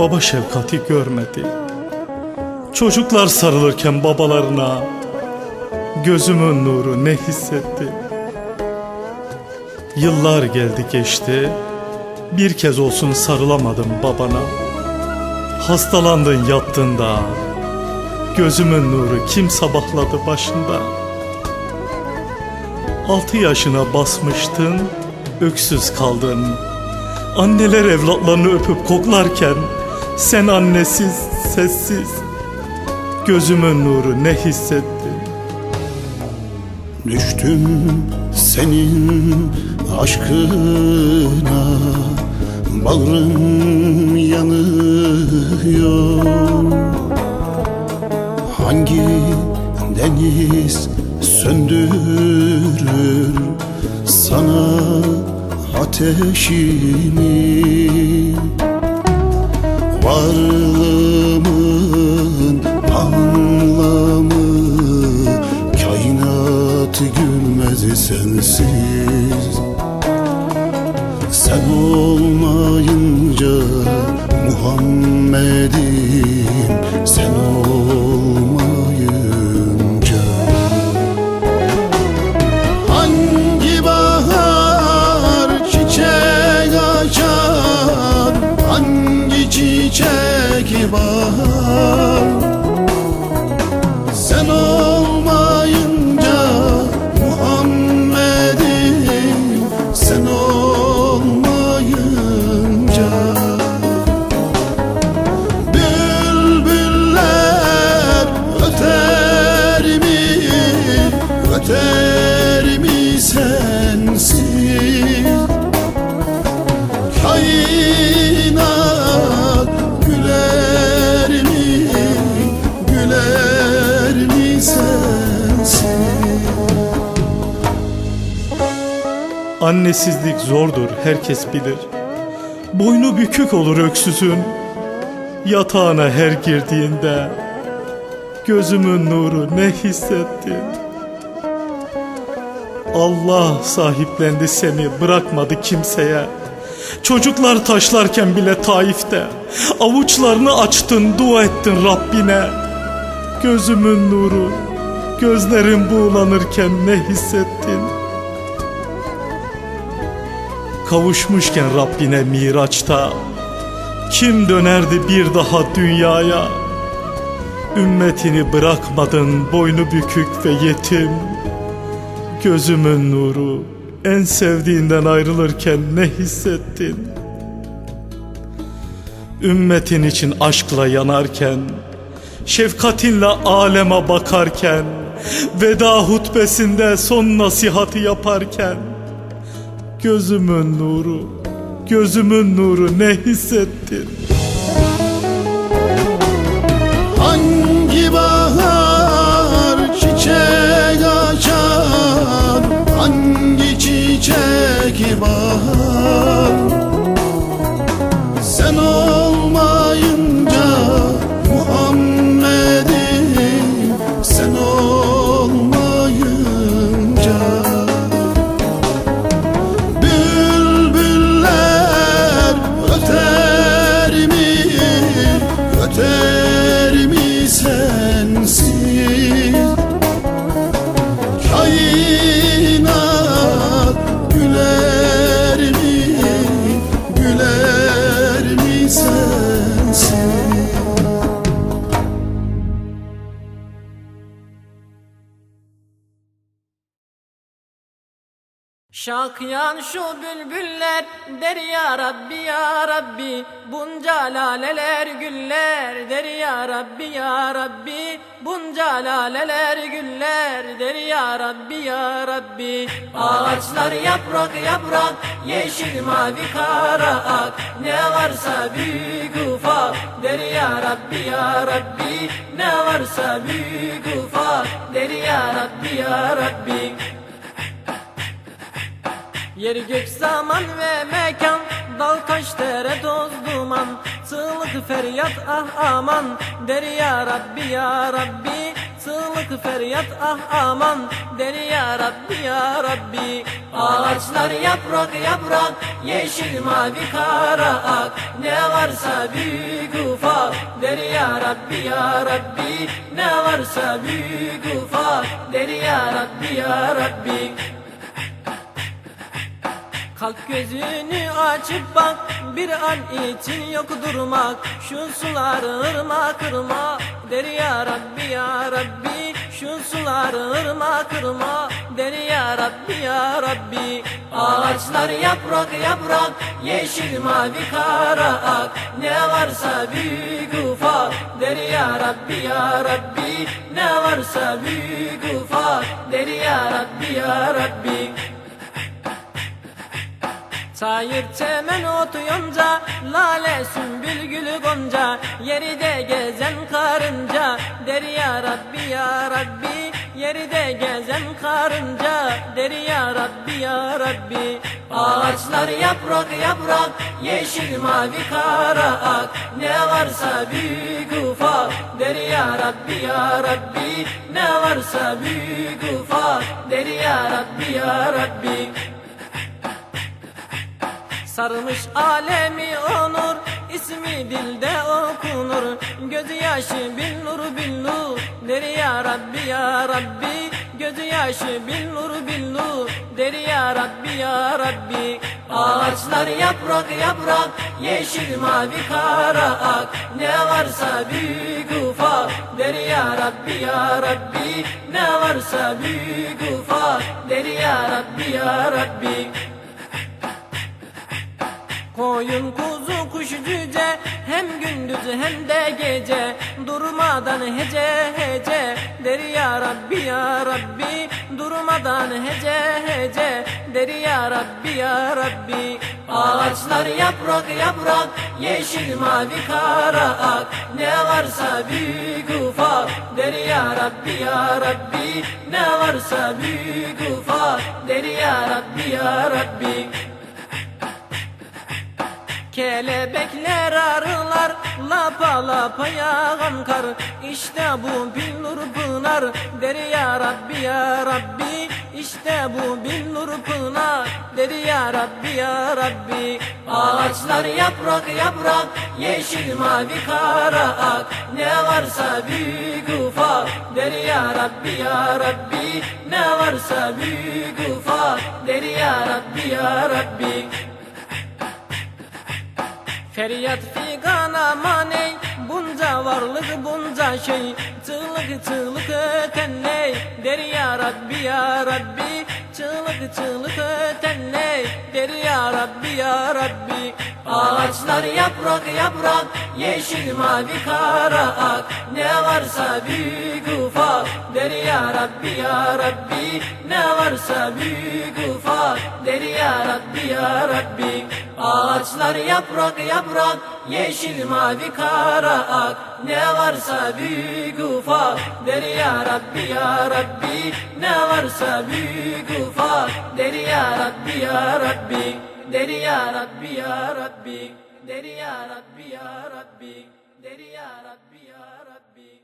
Baba şefkati görmedi. Çocuklar sarılırken babalarına gözümün nuru ne hissetti? Yıllar geldi geçti. Bir kez olsun sarılamadım babana. Hastalandın yattığında Gözümün nuru kim sabahladı başında Altı yaşına basmıştın Öksüz kaldın Anneler evlatlarını öpüp koklarken Sen annesiz sessiz. Gözümün nuru ne hissettin? Düştüm senin aşkına. Bağrım yanıyor. Hangi deniz söndürür sana ateşimi Varlığımın anlamı Kainat gülmez sensiz. Sen olmayınca Muhammed'im Sen olmayınca çiçek Annesizlik zordur herkes bilir. Boynu bükük olur öksüzün. Yatağına her girdiğinde Gözümün nuru ne hissettin Allah sahiplendi seni bırakmadı kimseye. Çocuklar taşlarken bile Taif'te Avuçlarını açtın dua ettin Rabbine. Gözümün nuru Gözlerim buğulanırken ne hissettin Kavuşmuşken Rabbine Miraç'ta. Kim dönerdi bir daha dünyaya? Ümmetini bırakmadın boynu bükük ve yetim. Gözümün nuru en sevdiğinden ayrılırken ne hissettin? Ümmetin için aşkla yanarken Şefkatinle aleme bakarken Veda hutbesinde son nasihati yaparken Gözümün nuru, gözümün nuru ne hissettin? Hangi bahar çiçek açar Hangi çiçek bahar Sen olmayınca Şakyan şu bülbüller der ya Rabbi ya Rabbi. Bunca laleler güller der ya Rabbi ya Rabbi. Bunca laleler güller der ya Rabbi ya Rabbi. Ağaçlar yaprak yaprak yeşil mavi kara ak. Ne varsa büyük ufak der ya Rabbi ya Rabbi. Ne varsa büyük ufak der ya Rabbi ya Rabbi Yer gök zaman ve mekan Dal kaş dere toz duman. Çığlık feryat ah aman. Der ya Rabbi ya Rabbi. Çığlık feryat ah aman. Der ya Rabbi ya Rabbi. Ağaçlar yaprak yaprak Yeşil mavi kara ak. Ne varsa büyük ufak. Der ya Rabbi ya Rabbi. Ne varsa büyük ufak. Der ya Rabbi ya Rabbi Kalk gözünü açıp bak bir an için yok durmak. Şu sular ırmak ırmak der ya Rabbi ya Rabbi. Şu sular ırmak ırmak der ya Rabbi ya Rabbi. Ağaçlar yaprak yaprak yeşil mavi kara ak. Ne varsa büyük ufak der ya Rabbi ya Rabbi. Ne varsa büyük ufak der ya Rabbi ya Rabbi Çayır çemen otu yonca Lale sümbül gülü gonca Yeri de gezen karınca Der ya Rabbi ya Rabbi Yeri de gezen karınca Der ya Rabbi ya Rabbi. Ağaçlar yaprak yaprak Yeşil mavi kara ak Ne varsa büyük ufak Der ya Rabbi ya Rabbi. Ne varsa büyük ufak Der ya Rabbi ya Rabbi Sarmış alemi onur ismi dilde okunur. Gözü yaşı bin nur bin nur Der ya Rabbi ya Rabbi. Gözü yaşı bin nur bin nur Der ya Rabbi ya Rabbi. Ağaçlar yaprak yaprak Yeşil mavi kara ak. Ne varsa büyük ufak Der ya Rabbi ya Rabbi. Ne varsa büyük ufak Der ya Rabbi ya Rabbi Koyun kuzu kuş cüce hem gündüz hem de gece. Durmadan hece hece der ya Rabbi ya Rabbi. Durmadan hece hece der ya Rabbi ya Rabbi. Ağaçlar yaprak yaprak yeşil mavi kara ak. Ne varsa büyük ufak der ya Rabbi ya Rabbi. Ne varsa büyük ufak der ya Rabbi ya Rabbi Kelebekler arılar lapa lapa yağan kar. İşte bu bin nur pınar. Der ya Rabbi ya Rabbi. İşte bu bin nur pınar. Der ya Rabbi ya Rabbi. Ağaçlar yaprak yaprak yeşil mavi kara ak. Ne varsa büyük ufak. Der ya Rabbi ya Rabbi. Ne varsa büyük ufak. Der ya Rabbi ya Rabbi Feryat figan aman ey Bunca varlık bunca şey. Çığlık çığlık öten ney Der ya Rabbi ya Rabbi. Çığlık çığlık öten ney Der ya Rabbi ya Rabbi. Ağaçlar yaprak yaprak Yeşil mavi kara ak. Ne varsa büyük ufak. Der ya Rabbi ya Rabbi. Ne varsa büyük ufak Der ya Rabbi ya Rabbi Ağaçlar yaprak yaprak Yeşil mavi kara ak. Ne varsa büyük ufak Der ya Rabbi ya Rabbi Ne varsa büyük ufak Der ya Rabbi ya Rabbi Der ya Rabbi ya Rabbi Der ya Rabbi ya Rabbi Der ya Rabbi ya Rabbi